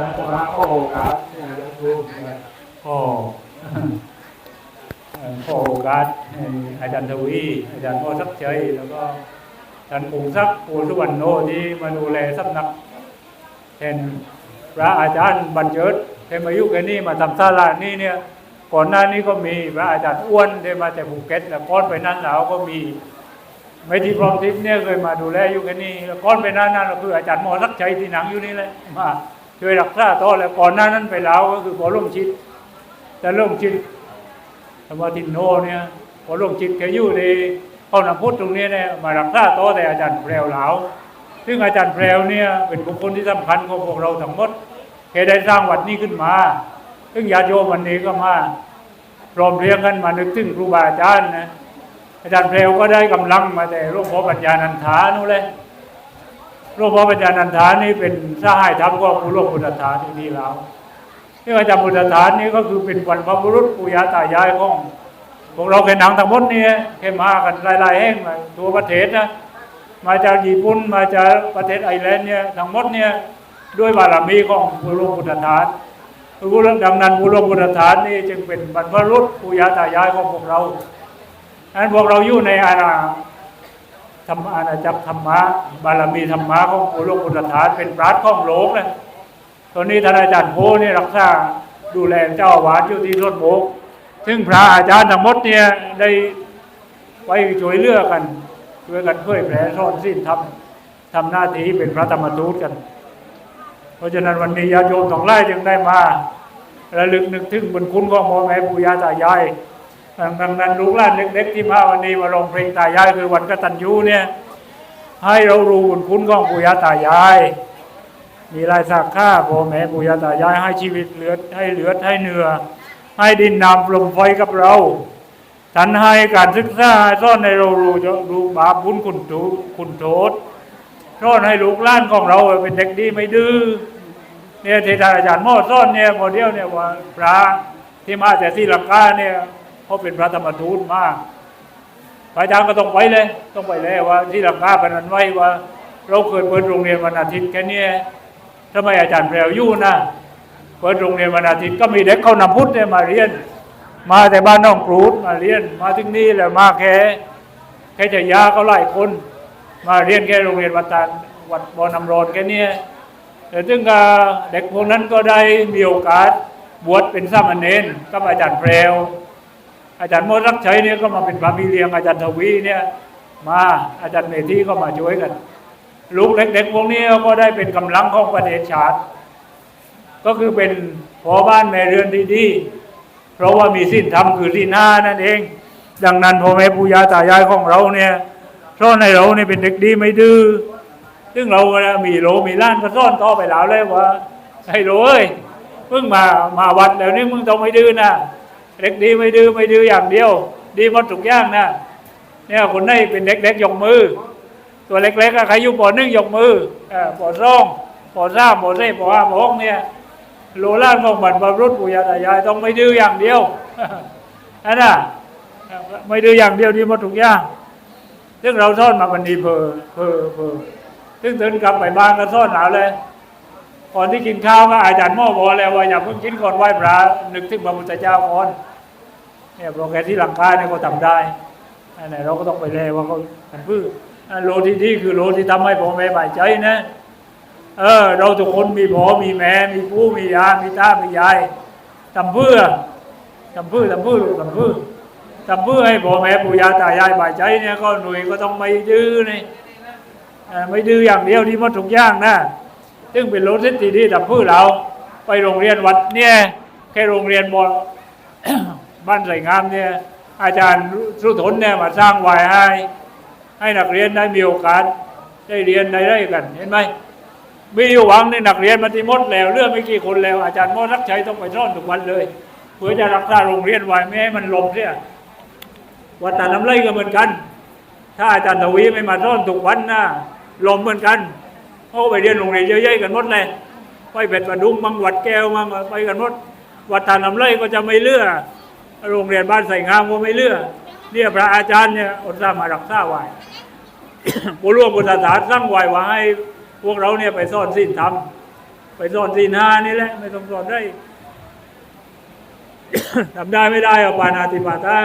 อจะมาเข้าโอกาสเนี่ยจะดูก็เอ่อขอโอกาสอาจารย์ทวีอาจารย์พ่อสักชัยแล้วก็อาจารย์ปู่ศักปู่สุวรรณโนที่มาดูแลสำนักแทนพระอาจารย์บรรเจิดเทมายุคนี้มาทำศาลานี่เนี่ยก่อนหน้านี้ก็มีพระอาจารย์อ้วนที่มาจากภูเก็ตแล้วก้อนไปนั้นแล้วก็มีไม่ที่พร้อมทิพย์เนี่ยเคยมาดูแลอยู่แค่นี้แล้วก้อนไปนั้นนั่นก็คืออาจารย์หมอรักชัยที่หนังอยู่นี่แหละมา ช่วยรักษาต่อแล้วก่อนหน้านั้นไปแล้วก็คือพอร่มชิด แต่ร่มชิดธรรมทินโนเนี่ยพอร่มชิดแกอยู่ในห้องน้ำพุทธตรงนี้เนี่ยมารักษาต่อแต่อาจารย์แพรวลาซึ่งอาจารย์แพรวเนี่ยเป็นบุคคลที่สำคัญของพวกเราทั้งหมดแกได้สร้างวัดนี้ขึ้นมา ซึ่งญาติโยมวันนี้ก็มาพร้อมเรียงกันมานึกถึงครูบาอาจารย์นะอาจารย์เพลวก็ได้กำลังมาแต่หลวงพ่อปัญญานันทานู่นเลย หลวงพ่อปัญญานันทานี่เป็นสหายธรรมก็ผู้หลวงพุทธทาสที่นี่แล้วที่อาจารย์พุทธทาสนี่ก็คือเป็นวันพระบุรุษปู่ย่าตายายของพวกเราแค่นังทั้งหมดนี่แค่มากันหลายๆแห่งมาทั่วประเทศนะมาจากญี่ปุ่นมาจากประเทศไอร์แลนด์เนี่ยทั้งหมดเนี่ยด้วยบารมีของผู้หลวงพุทธทาสผู้หลวงดังนั้นผู้หลวงพุทธทาสนี่จึงเป็นบรรพบุรุษปู่ย่าตายายของพวกเราอังนั้นพวกเราอยู่ในอาณา รรมอาณาจักรธรรมะบารมีธรรมะของผู้หลวงพุทธาเป็นปราชญ์ของโลกนะตอนนี้ท่านอาจารย์โพนี่รักษาดูแลเจ้าอาวาสอยู่ที่รถโบกซึ่งพระอาจารย์ทั้งหมดเนี่ยได้ไปช่วยเลือกกันช่วยกันเผยแผ่สอนสิ้นทำทำหน้าที่เป็นพระธรรมทูตกัน เพราะฉะนั้นวันนี้ญาติโยมทั้งหลายจึงได้มาระลึกนึกถึงบุญคุณของพ่อแม่ปู่ย่าตายาย ดังนั้นลูกหลานเล็กๆที่มาวันนี้มาร้องเพลงตายายคือวันกตัญญูเนี่ยให้เรารู้บุญคุณของปู่ย่าตายาย มีรายสักค่าพ่อแม่ปู่ย่าตายายให้ชีวิตเหลือให้เหลือให้เนื้อให้ดินน้ำลมไฟกับเราท่านให้การศึกษาสอนให้เรารู้จะรู้บาปบุญคุณถูคุณโทษสอนให้ลูกหลานของเราเป็นเด็กดีไม่ดื้อเนี่ยที่ท่าอาจารย์หมอสอนเนี่ยโมเดลเนี่ยว่าพระที่มาแต่ที่ลังกาเนี่ย เขาเป็นพระธรรมทูตมากพระอาจารย์ก็ต้องไปเลย ต้องไปเลยว่า ที่ลังกาเป็นนั้นไว้ว่า เราเคยเปิดโรงเรียนวันอาทิตย์แค่เนี้ยทำไมอาจารย์แปลวยู่นะเปิดโรงเรียนวันอาทิตย์ก็มีเด็กเขานำพุทธเนี่ยมาเรียน มาแต่บ้านน้องกรูดมาเรียน มาถึงนี่แหละมาแค่แค่จะยาก็หลายคน มาเรียนแค่โรงเรียนวัดตาลวัดบอนำรอนแค่เนี้ยแต่ซึ่งก็เด็กพวกนั้นก็ได้มีโอกาสบวชเป็นสามเณรกับอาจารย์แปลว อาจารย์โมรักชัยเนี่ยก็มาเป็นพระพี่เลี้ยงอาจารย์ทวีเนี่ย มาอาจารย์เมธีก็มาช่วยกัน ลูกเด็กๆพวกนี้ก็ได้เป็นกำลังของประเทศชาติ ก็คือเป็นพอบ้านแม่เรือนที่ดีเพราะว่ามีสิ้นธรรมคือสิ้นห้านั่นเอง ดังนั้นพ่อแม่ปู่ย่าตายายของเราเนี่ยสอนให้เราเนี่ยเป็นเด็กดีไม่ดื้อซึ่งเราเวลามีโลมีล้านก็ซ่อนต่อไปแล้วเลยว่าให้โลเอ้ยเพิ่งมามาวัดแล้วนี่มึงต้องไม่ดื้อนะ เด็กดีไม่ดื้อไม่ดื้ออย่างเดียว ดีหมดทุกอย่างนะเนี่ยคนนี้เป็นเด็กๆยกมือ ตัวเล็กๆอะใครอยู่ปอหนึ่งยกมือเออปองปอสาปอสี่ปอห้าปอหกเนี่ยโลล่านของบรรพบุรุปู่ย่าตายายต้องไม่ดื้ออย่างเดียวอันน่ะไม่ดื้ออย่างเดียวดีหมดทุกอย่างซึ่งเราซ่อนมาวันนี้เพอเพอเพอซึ่งตื่นกลับไปบ้านก็ซ่อนหนาวเลย ก่อนที่กินข้าวก็อาจารย์หม่อบอกแล้วว่าอย่าเพิ่งกินก่อนไหว้พระนึกถึงพระพุทธเจ้าก่อนเนี่ยโปรแกรมที่หลังคาเนี่ยก็ทำได้อันไหนเราก็ต้องไปเลยว่าเขาทำพื้อันโลที่ดีคือโลที่ทำให้พ่อแม่บายใจนะเออ เราทุกคนมีพ่อมีแม่มีปู่มียามีตามียายทำเพื่อทำเพื่อทำเพื่อลูกทำเพื่อทำเพื่อให้พ่อแม่ปู่ย่าตายายบายใจเนี่ยก็หน่วยก็ต้องไม่ดื้อนี่เออไม่ดื้ออย่างเดียวที่หมดทุกย่างนะ ซึ่งเป็นรถเส้นที่ดีทำเพื่อเรา ไปโรงเรียนวัดเนี่ยแค่โรงเรียนบอบ้านใส่งามเนี่ยอาจารย์สุทนเนี่ยมาสร้างไว้ให้ ให้นักเรียนได้มีโอกาสได้เรียนได้ได้กันเห็นไหมมีอยู่หวังในนักเรียนมาที่มดแล้วเรื่องไม่กี่คนแล้ว อาจารย์มดรักชัยต้องไปซ่อนทุกวันเลยเพื่อจะรักษาโรงเรียนไว้ไม่ให้มันลมเสียวัดตาน้ำไร่ก็เหมือนกัน ถ้าอาจารย์ทวีไม่มาซ่อนทุกวันนะลมเหมือนกัน เขาไปเรียนโรงเรียนเยอะๆกันหมดเลยไปเป็ดประดุงมังวัดแก้วมังไปกันหมดวัดทานลำไรก็จะไม่เลือกโรงเรียนบ้านใส่งามก็ไม่เลือกเนี่ยพระอาจารย์เนี่ยอดสามารักษาไว้ผู้ร่วมบุญศาสนาสร้างไว้ว่าให้พวกเราเนี่ยไปสอนสิ้นธรรมไปสอนสีนานี่แหละไม่ต้องสอนได้ทำได้ไม่ได้อปานาติปาตา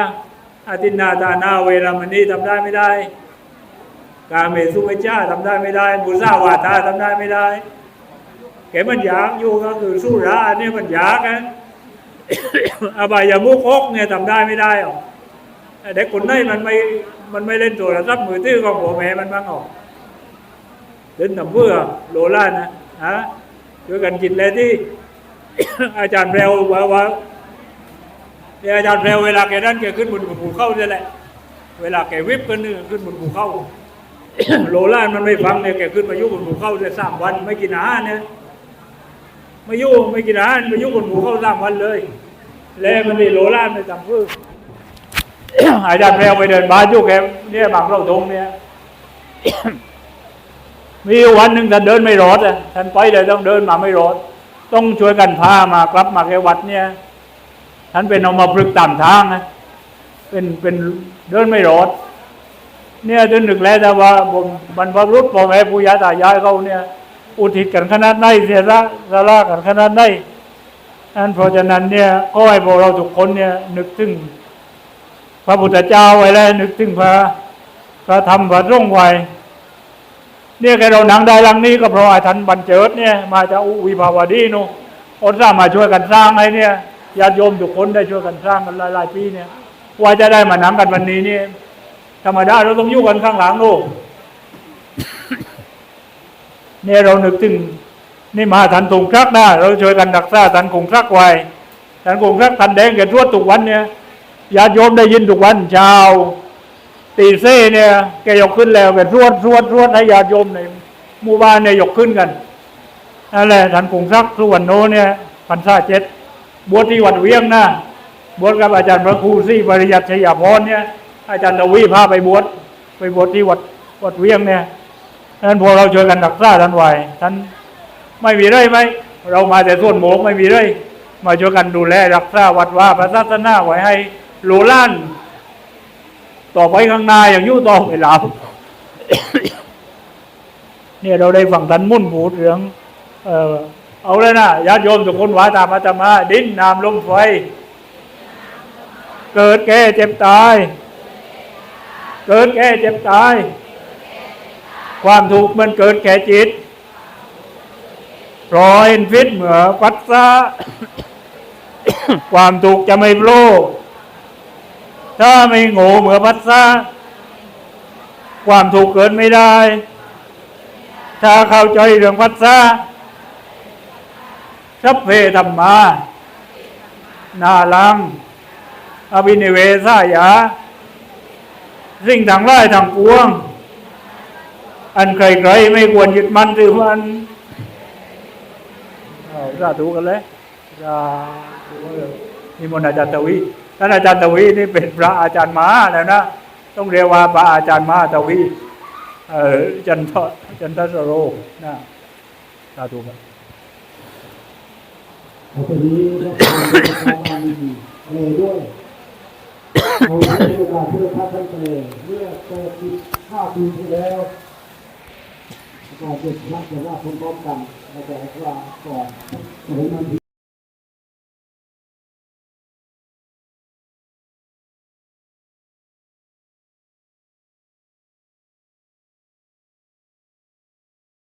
อาตินนาตานาเวรามณีทำได้ไม่ได้ กาเมสุเวจ้าทำได้ไม่ได้บุษาวาทาทำได้ไม่ได้แกมันอยากอยู่ก็คือสู้ราเนี่ยมันอยากนะอบายามุกอกเนี่ยทำได้ไม่ได้หรอกเด็กคนไหนมันไม่มันไม่เล่นโทรศัพท์มือถือของพ่อแม่มันบ้างหรอกเล่นทำเพื่อโลล่านะฮะช่วยกันกินเลยที่ อาจารย์เร็วว่าว่าเนี่ยอาจารย์เร็วเวลาแกนั่นแกขึ้นบนภูเขาเนี่ยแหละ เวลาแกวิบกันนี่ขึ้นบนภูเขา โลล่านมันไม่ฟังเนี่ยแกขึ้นมายุ่บนภูเข้าได้สามวัน ไม่กินอาหารเนี่ยไม่ยุ่งไม่กินอาหารไม่ยุ่งบนหมูเข้าสามวันเลย แล้วมันนี่โลล่านไปจำพื้อาจารย์แพรวไปเดินบ้านยู่แกเนี่ยบางเราทงเนี่ยมีวันหนึ่งท่านเดินไม่รอดอะท่านไปเลยต้องเดินมาไม่รอด ต้องช่วยกันพามากลับมาแกวัดเนี่ยท่านเป็นเอามาพลึกตามทางนะเป็นเป็นเดินไม่รอด เนี่ยจนหนึ่งแล้วแต่ว่าบนบรรพบุรุษพ่อแม่ปู่ย่าตายายเขาเนี่ย อุทิศกันขนาดไหนเสียละสาระกันขนาดไหนอันเพราะฉะนั้นเนี่ยก็ให้พวกเราทุกคนเนี่ย นึกถึง พระพุทธเจ้าไว้แล้วนึกถึงพระพระธรรมพระร่งไว้เนี่ยแกเราหนังได้ลังนี้ก็เพราะอาทันบันเจิดเนี่ย มาจากอุวิภาวดีนู่นอนสร้างมาช่วยกันสร้างให้เนี่ยญาติโยมทุกคนได้ช่วยกันสร้างกันหลายๆปีเนี่ยว่าจะได้มาหนังกันวันนี้เนี่ย ธรรมดาเราต้องอยู่กันข้างหลังโน่นเนี่ยเรานึกถึงนี่มาทันคงครักนะเราช่วยกันรักษาทันคงครักไว้ทันคงครักทันแดงแกทวดทุกวันเนี่ยญาติโยมได้ยินทุกวันเช้าตีเซ่เนี่ยแกยกขึ้นแล้วแกทวดทวดทวดให้ญาติโยมในหมู่บ้านเนี่ยยกขึ้นกันนั่นแหละทันคงครักทุกวันโนเนี่ยพันษาเจ็ดบวชที่วัดเวียงนะบวชกับอาจารย์พระครูซี่ปริยัติชยาพรเนี่ย อาจารย์ตวีพาไปบวชไปบวชที่วัดวัดเวียงเนี่ยนั้นพวกเราช่วยกันรักษาท่านไหวท่านไม่มีไรไหมเรามาแต่ส่วนโมกไม่มีไรมาช่วยกันดูแลรักษาวัดว่าพระศาสนาไว้ให้โลล้าน ต่อไปข้างหน้าอย่างยุ่ต่อไปแล้วเนี่ยเราได้ฟังท่านมุ่นพูดเรื่องเออเอาเลยนะญาติโยมทุกคนว่าตามอาตมา ดินน้ำลมไฟ เกิดแก่เจ็บตาย เกิดแก่เจ็บตาย ความทุกข์มันเกิดแก่จิตปล่อยฟิตเหมือปัสสะความทุกข์จะไม่โลภถ้าไม่โง่เหมือปัสสะความทุกข์เกิดไม่ได้ ถ้าเข้าใจเรื่องปัสสะสัพเพธรรมา นาลัง อภินิเวสายา สิ่งทั้งหลายทั้งปวง อันใครๆไม่ควรยึดมั่นถือมันเอาสาธุกันเลยสาธุเลยนี่มนต์อาจารย์ตวีท่านอาจารย์ตวีนี่เป็นพระอาจารย์ม้าแล้วนะต้องเรียกว่าพระอาจารย์ม้าตวีเออจันทจันทสโรนะสาธุครับเอาไปนี้ก็ทำเป็นชาวบ้านดีๆเลยด้วย เอาไว้ในโอกาสเพื่อพระท่านเลยเมื่อเกิดปีห้าปีที่แล้วก็เกิดพระแต่ว่าคนพร้อมกันแล้วก็ให้พระก่อนเห็นมัน